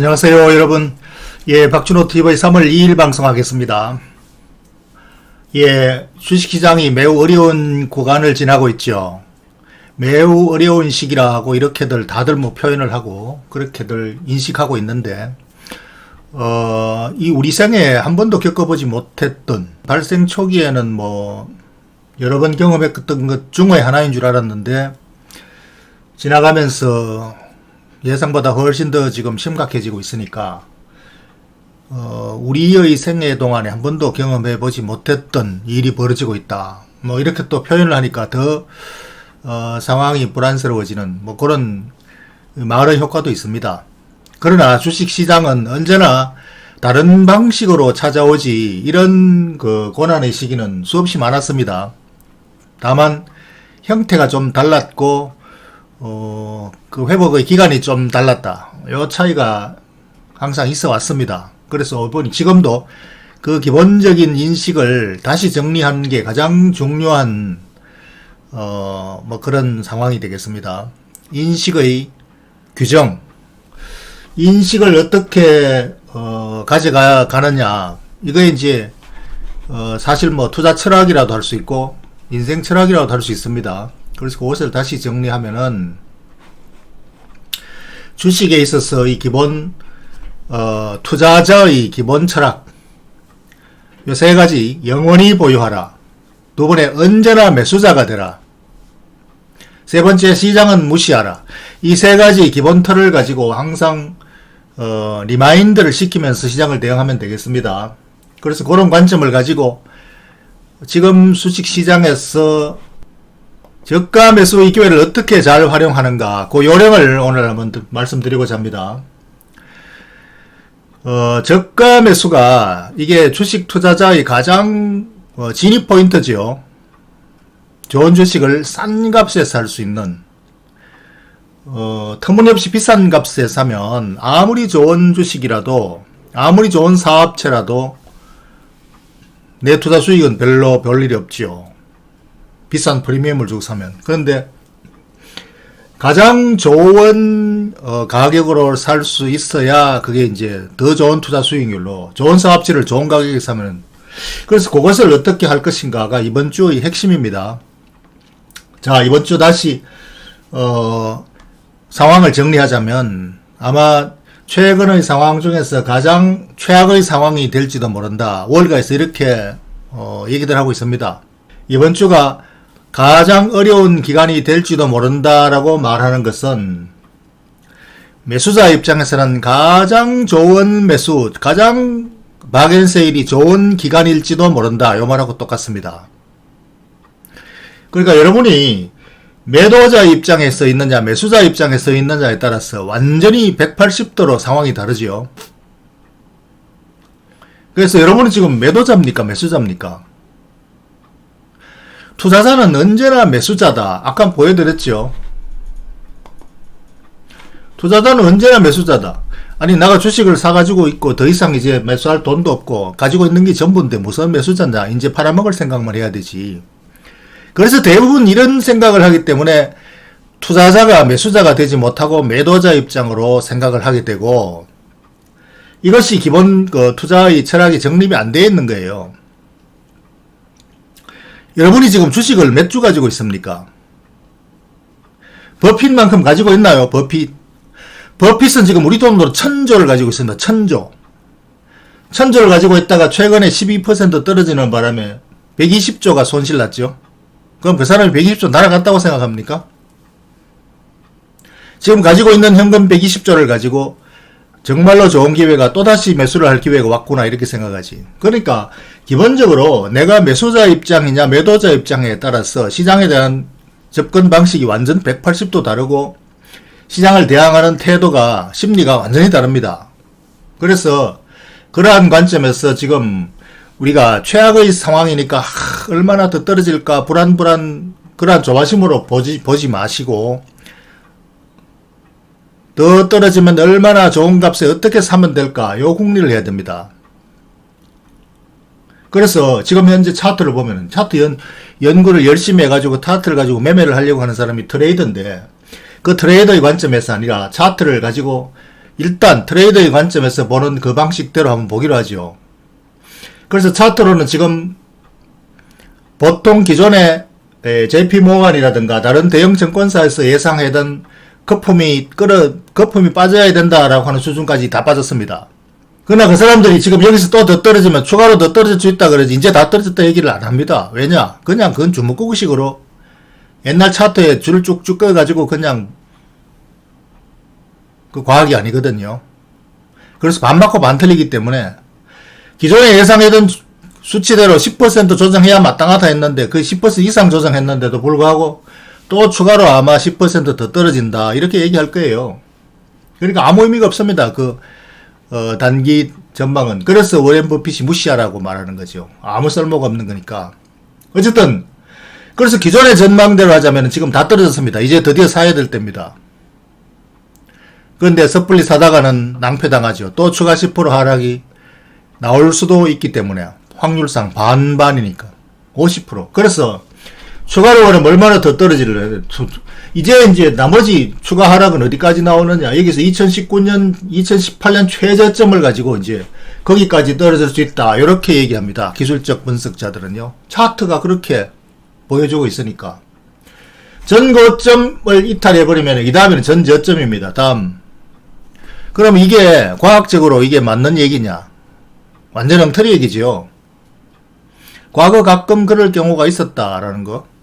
안녕하세요, 여러분. 예, 박준호 TV 3월 2일 방송하겠습니다. 예, 주식시장이 매우 어려운 구간을 지나고 있죠. 매우 어려운 시기라고 이렇게들 다들 뭐 표현을 하고 그렇게들 인식하고 있는데, 어, 이 우리 생에 한 번도 겪어보지 못했던 발생 초기에는 뭐 여러 번 경험했던 것 중의 하나인 줄 알았는데, 지나가면서 예상보다 훨씬 더 지금 심각해지고 있으니까 어, 우리의 생애 동안에 한 번도 경험해 보지 못했던 일이 벌어지고 있다. 뭐 이렇게 또 표현을 하니까 더 어, 상황이 불안스러워지는 뭐 그런 마을의 효과도 있습니다. 그러나 주식 시장은 언제나 다른 방식으로 찾아오지 이런 그 고난의 시기는 수없이 많았습니다. 다만 형태가 좀 달랐고 어, 그 회복의 기간이 좀 달랐다. 요 차이가 항상 있어 왔습니다. 그래서 보니 지금도 그 기본적인 인식을 다시 정리하는 게 가장 중요한 어, 뭐 그런 상황이 되겠습니다. 인식의 규정. 인식을 어떻게 어, 가져가 가느냐. 이거 이제 어, 사실 뭐 투자 철학이라도 할 수 있고 인생 철학이라도 할 수 있습니다. 그래서 그것을 다시 정리하면은 주식에 있어서 이 기본 어, 투자자의 기본 철학 요 세 가지 영원히 보유하라. 두 번에 언제나 매수자가 되라. 세 번째 시장은 무시하라. 이 세 가지 기본 틀을 가지고 항상 어, 리마인드를 시키면서 시장을 대응하면 되겠습니다. 그래서 그런 관점을 가지고 지금 수직 시장에서 저가 매수의 기회를 어떻게 잘 활용하는가 그 요령을 오늘 한번 말씀드리고자 합니다. 어, 저가 매수가 이게 주식 투자자의 가장 어, 진입 포인트지요. 좋은 주식을 싼 값에 살 수 있는 어, 터무니없이 비싼 값에 사면 아무리 좋은 주식이라도 아무리 좋은 사업체라도 내 투자 수익은 별로 별 일이 없지요. 비싼 프리미엄을 주고 사면. 그런데 가장 좋은 어, 가격으로 살 수 있어야 그게 이제 더 좋은 투자 수익률로 좋은 사업체를 좋은 가격에 사면 그래서 그것을 어떻게 할 것인가가 이번 주의 핵심입니다. 자 이번 주 다시 어, 상황을 정리하자면 아마 최근의 상황 중에서 가장 최악의 상황이 될지도 모른다. 월가에서 이렇게 어, 얘기들 하고 있습니다. 이번 주가 가장 어려운 기간이 될지도 모른다라고 말하는 것은 매수자 입장에서는 가장 좋은 매수, 가장 박앤세일이 좋은 기간일지도 모른다. 요 말하고 똑같습니다. 그러니까 여러분이 매도자 입장에 서 있느냐, 매수자 입장에 서 있느냐에 따라서 완전히 180도로 상황이 다르지요. 그래서 여러분은 지금 매도자입니까? 매수자입니까? 투자자는 언제나 매수자다. 아까 보여드렸죠. 투자자는 언제나 매수자다. 아니 내가 주식을 사가지고 있고 더 이상 이제 매수할 돈도 없고 가지고 있는 게 전부인데 무슨 매수자냐. 이제 팔아먹을 생각만 해야 되지. 그래서 대부분 이런 생각을 하기 때문에 투자자가 매수자가 되지 못하고 매도자 입장으로 생각을 하게 되고 이것이 기본 그 투자의 철학이 정립이 안 되어 있는 거예요. 여러분이 지금 주식을 몇 주 가지고 있습니까? 버핏만큼 가지고 있나요? 버핏. 버핏은 지금 우리 돈으로 천조를 가지고 있습니다. 천조. 천조를 가지고 있다가 최근에 12% 떨어지는 바람에 120조가 손실 났죠? 그럼 그 사람이 120조 날아갔다고 생각합니까? 지금 가지고 있는 현금 120조를 가지고 정말로 좋은 기회가 또다시 매수를 할 기회가 왔구나 이렇게 생각하지. 그러니까 기본적으로 내가 매수자 입장이냐 매도자 입장에 따라서 시장에 대한 접근 방식이 완전 180도 다르고 시장을 대항하는 태도가 심리가 완전히 다릅니다. 그래서 그러한 관점에서 지금 우리가 최악의 상황이니까 하, 얼마나 더 떨어질까 불안불안 그러한 조바심으로 보지, 보지 마시고 더 떨어지면 얼마나 좋은 값에 어떻게 사면 될까? 요 궁리를 해야 됩니다. 그래서 지금 현재 차트를 보면 차트 연, 연구를 열심히 해가지고 차트를 가지고 매매를 하려고 하는 사람이 트레이더인데 그 트레이더의 관점에서 아니라 차트를 가지고 일단 트레이더의 관점에서 보는 그 방식대로 한번 보기로 하죠. 그래서 차트로는 지금 보통 기존에 JP 모건이라든가 다른 대형 증권사에서 예상하던 거품이 끌어 거품이 빠져야 된다라고 하는 수준까지 다 빠졌습니다. 그러나 그 사람들이 지금 여기서 또 더 떨어지면 추가로 더 떨어질 수 있다 그러지 이제 다 떨어졌다 얘기를 안 합니다. 왜냐? 그냥 그건 주먹구구식으로 옛날 차트에 줄을 쭉쭉 꺼가지고 그냥 그 과학이 아니거든요. 그래서 반 맞고 반 틀리기 때문에 기존에 예상했던 수- 수치대로 10% 조정해야 마땅하다 했는데 그 10% 이상 조정했는데도 불구하고 또 추가로 아마 10%더 떨어진다 이렇게 얘기할 거예요. 그러니까 아무 의미가 없습니다. 그 어, 단기 전망은 그래서 워렌 버핏이 무시하라고 말하는 거죠. 아무 쓸모가 없는 거니까. 어쨌든 그래서 기존의 전망대로 하자면 지금 다 떨어졌습니다. 이제 드디어 사야 될 때입니다. 그런데 섣불리 사다가는 낭패당하죠. 또 추가 10% 하락이 나올 수도 있기 때문에 확률상 반반이니까 50%. 그래서 추가로 그럼 얼마나 더 떨어질래? 이제 이제 나머지 추가 하락은 어디까지 나오느냐? 여기서 2019년, 2018년 최저점을 가지고 이제 거기까지 떨어질 수 있다. 이렇게 얘기합니다. 기술적 분석자들은요. 차트가 그렇게 보여주고 있으니까. 전고점을 이탈해버리면 이 다음에는 전저점입니다. 다음. 그럼 이게 과학적으로 이게 맞는 얘기냐? 완전 엉터리 얘기지요. 과거 가끔 그럴 경우가 있었다라는 거.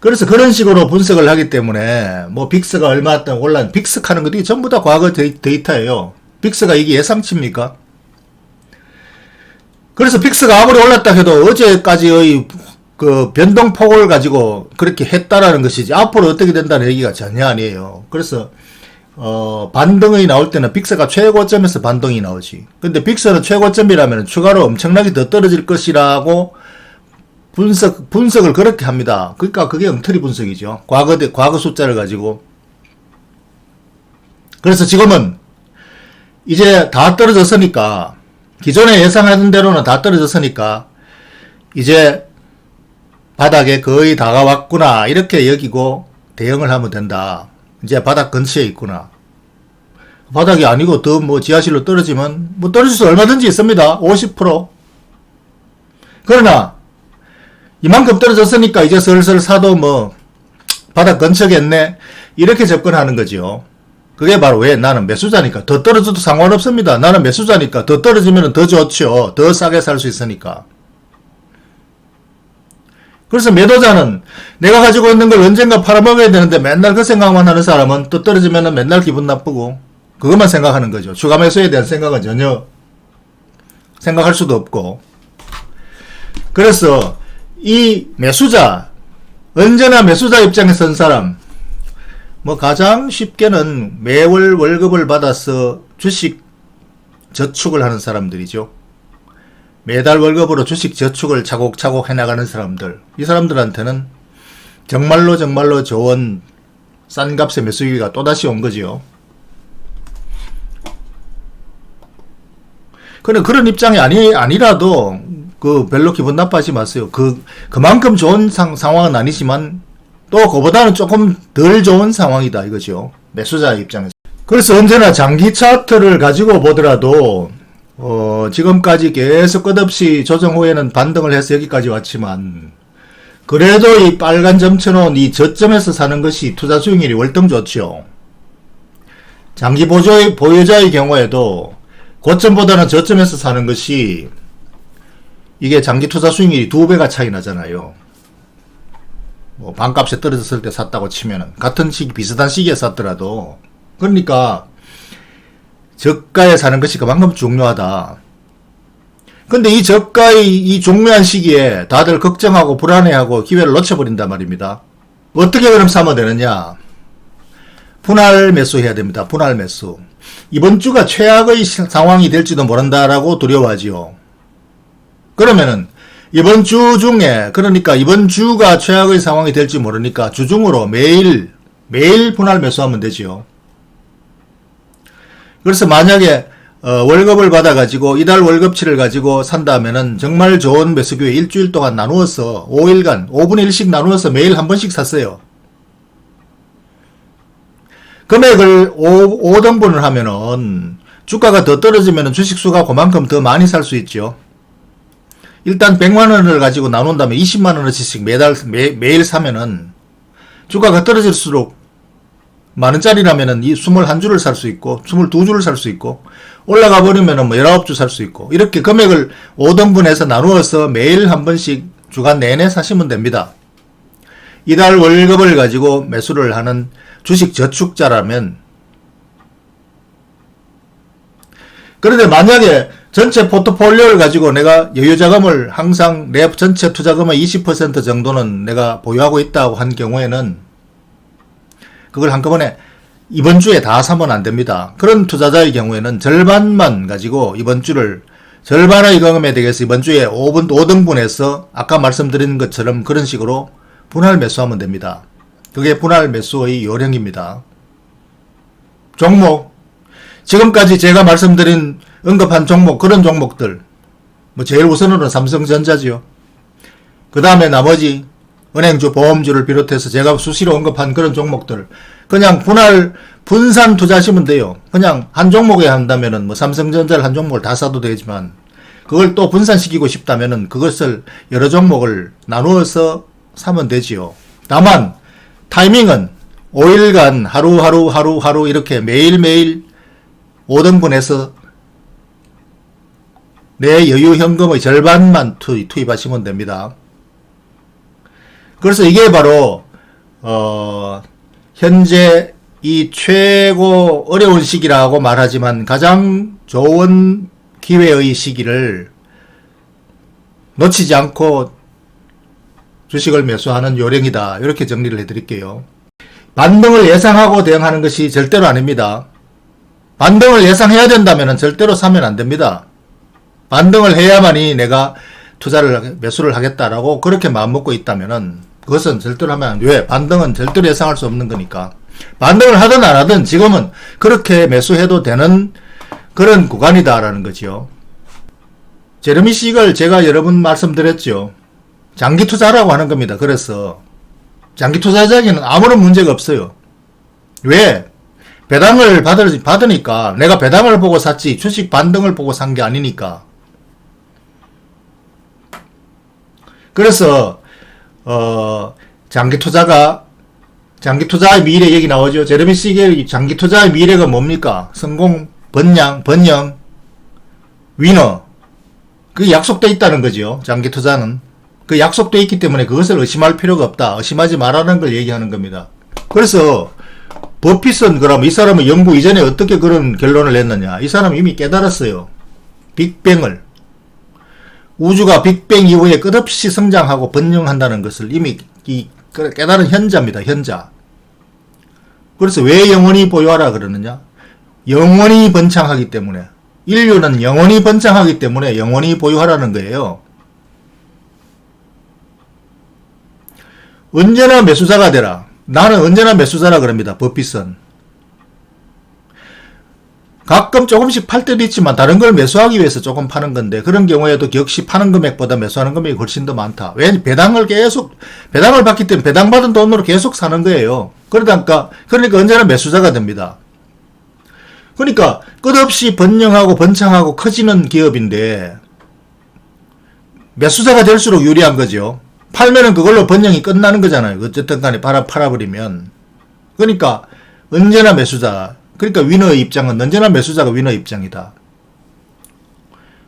그래서 그런 식으로 분석을 하기 때문에 뭐 빅스가 얼마 동안 올랐 빅스 하는 것들이 전부 다 과거 데이, 데이터예요. 빅스가 이게 예상치입니까? 그래서 빅스가 아무리 올랐다 해도 어제까지의 그 변동폭을 가지고 그렇게 했다라는 것이지 앞으로 어떻게 된다는 얘기가 전혀 아니에요. 그래서 어, 반등이 나올 때는 빅스가 최고점에서 반등이 나오지. 근데 빅스는 최고점이라면 추가로 엄청나게 더 떨어질 것이라고 분석, 분석을 그렇게 합니다. 그러니까 그게 엉터리 분석이죠. 과거, 대- 과거 숫자를 가지고. 그래서 지금은 이제 다 떨어졌으니까, 기존에 예상하던 대로는 다 떨어졌으니까, 이제 바닥에 거의 다가왔구나. 이렇게 여기고 대응을 하면 된다. 이제 바닥 근처에 있구나. 바닥이 아니고 더 뭐 지하실로 떨어지면 뭐 떨어질 수 얼마든지 있습니다. 50%. 그러나 이만큼 떨어졌으니까 이제 슬슬 사도 뭐 바닥 근처겠네. 이렇게 접근하는 거죠. 그게 바로 왜 나는 매수자니까 더 떨어져도 상관없습니다. 나는 매수자니까 더 떨어지면 더 좋죠. 더 싸게 살 수 있으니까. 그래서 매도자는 내가 가지고 있는 걸 언젠가 팔아먹어야 되는데 맨날 그 생각만 하는 사람은 또 떨어지면 맨날 기분 나쁘고 그것만 생각하는 거죠. 추가 매수에 대한 생각은 전혀 생각할 수도 없고. 그래서 이 매수자, 언제나 매수자 입장에 선 사람, 뭐 가장 쉽게는 매월 월급을 받아서 주식 저축을 하는 사람들이죠. 매달 월급으로 주식 저축을 차곡차곡 해나가는 사람들. 이 사람들한테는 정말로 정말로 좋은 싼 값의 매수기가 또다시 온 거지요. 그런 그런 입장이 아니 아니라도 그 별로 기분 나빠하지 마세요. 그 그만큼 좋은 상, 상황은 아니지만 또 그보다는 조금 덜 좋은 상황이다 이거죠. 매수자 입장에서. 그래서 언제나 장기 차트를 가지고 보더라도 어, 지금까지 계속 끝없이 조정 후에는 반등을 해서 여기까지 왔지만 그래도 이 빨간 점쳐놓은 이 저점에서 사는 것이 투자 수익률이 월등 좋죠. 장기 보조의, 보유자의 경우에도 고점보다는 저점에서 사는 것이 이게 장기 투자 수익률이 두 배가 차이 나잖아요. 뭐 반값에 떨어졌을 때 샀다고 치면은 같은 시기 비슷한 시기에 샀더라도 그러니까 저가에 사는 것이 그만큼 중요하다. 근데 이 저가의 이 중요한 시기에 다들 걱정하고 불안해하고 기회를 놓쳐버린단 말입니다. 어떻게 그럼 사면 되느냐? 분할 매수해야 됩니다. 분할 매수. 이번 주가 최악의 시- 상황이 될지도 모른다라고 두려워하지요. 그러면은 이번 주 중에 그러니까 이번 주가 최악의 상황이 될지 모르니까 주중으로 매일 매일 분할 매수하면 되지요. 그래서 만약에 어, 월급을 받아가지고 이달 월급치를 가지고 산다면은 정말 좋은 매수기회 일주일 동안 나누어서 5일간 5분의 1씩 나누어서 매일 한 번씩 샀어요. 금액을 5, 5등분을 하면은 주가가 더 떨어지면 주식수가 그만큼 더 많이 살 수 있죠. 일단 100만 원을 가지고 나눈다면 20만 원어치씩 매달 매, 매일 사면은 주가가 떨어질수록 만 원짜리라면은 이 21주를 살 수 있고 22주를 살 수 있고 올라가 버리면은 뭐 19주 살 수 있고 이렇게 금액을 5등분해서 나누어서 매일 한 번씩 주간 내내 사시면 됩니다. 이달 월급을 가지고 매수를 하는 주식 저축자라면 그런데 만약에 전체 포트폴리오를 가지고 내가 여유 자금을 항상 내 전체 투자금의 20% 정도는 내가 보유하고 있다고 한 경우에는 그걸 한꺼번에 이번 주에 다 사면 안 됩니다. 그런 투자자의 경우에는 절반만 가지고 이번 주를 절반의 경험에 대해서 이번 주에 5분, 5등분해서 아까 말씀드린 것처럼 그런 식으로 분할 매수하면 됩니다. 그게 분할 매수의 요령입니다. 종목, 지금까지 제가 말씀드린 언급한 종목, 그런 종목들, 뭐 제일 우선으로는 삼성전자지요. 그 다음에 나머지 은행주, 보험주를 비롯해서 제가 수시로 언급한 그런 종목들, 그냥 분할, 분산 투자하시면 돼요. 그냥 한 종목에 한다면은 뭐 삼성전자를 한 종목을 다 사도 되지만, 그걸 또 분산시키고 싶다면은 그것을 여러 종목을 나누어서 사면 되지요. 다만, 타이밍은 5일간 하루하루 하루하루 이렇게 매일매일 5등분해서 내 여유 현금의 절반만 투, 투입 하시면 됩니다. 그래서 이게 바로 어, 현재 이 최고 어려운 시기라고 말하지만 가장 좋은 기회의 시기를 놓치지 않고 주식을 매수하는 요령이다. 이렇게 정리를 해드릴게요. 반등을 예상하고 대응하는 것이 절대로 아닙니다. 반등을 예상해야 된다면 절대로 사면 안 됩니다. 반등을 해야만이 내가 투자를 매수를 하겠다라고 그렇게 마음먹고 있다면은 그것은 절대로 하면. 왜? 반등은 절대로 예상할 수 없는 거니까. 반등을 하든 안 하든 지금은 그렇게 매수해도 되는 그런 구간이다라는 거지요. 제르미 시걸 제가 여러 번 말씀드렸죠. 장기 투자라고 하는 겁니다. 그래서 장기 투자자에게는 아무런 문제가 없어요. 왜? 배당을 받으니까 내가 배당을 보고 샀지 주식 반등을 보고 산 게 아니니까. 그래서 어, 장기 투자가 장기 투자의 미래 얘기 나오죠. 제레미 시겔 장기 투자의 미래가 뭡니까? 성공, 번양, 번영, 위너. 그게 약속돼 있다는 거죠. 장기 투자는. 그 약속돼 있기 때문에 그것을 의심할 필요가 없다. 의심하지 말라는 걸 얘기하는 겁니다. 그래서 버핏은 그럼 이 사람은 연구 이전에 어떻게 그런 결론을 냈느냐? 이 사람은 이미 깨달았어요. 빅뱅을. 우주가 빅뱅 이후에 끝없이 성장하고 번영한다는 것을 이미 이 깨달은 현자입니다. 현자. 그래서 왜 영원히 보유하라 그러느냐? 영원히 번창하기 때문에 인류는 영원히 번창하기 때문에 영원히 보유하라는 거예요. 언제나 매수자가 되라. 나는 언제나 매수자라 그럽니다. 버핏은. 가끔 조금씩 팔 때도 있지만 다른 걸 매수하기 위해서 조금 파는 건데 그런 경우에도 역시 파는 금액보다 매수하는 금액이 훨씬 더 많다. 왜 배당을 계속 배당을 받기 때문에 배당 받은 돈으로 계속 사는 거예요. 그러니까 그러니까 언제나 매수자가 됩니다. 그러니까 끝없이 번영하고 번창하고 커지는 기업인데 매수자가 될수록 유리한 거죠. 팔면은 그걸로 번영이 끝나는 거잖아요. 어쨌든 간에 팔아, 팔아버리면. 그러니까 언제나 매수자. 그러니까 위너의 입장은 언제나 매수자가 위너 입장이다.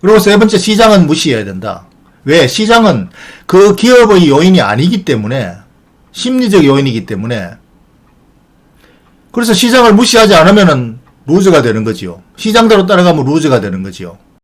그리고 세 번째 시장은 무시해야 된다. 왜? 시장은 그 기업의 요인이 아니기 때문에 심리적 요인이기 때문에 그래서 시장을 무시하지 않으면은 루즈가 되는 거지요. 시장대로 따라가면 루즈가 되는 거지요.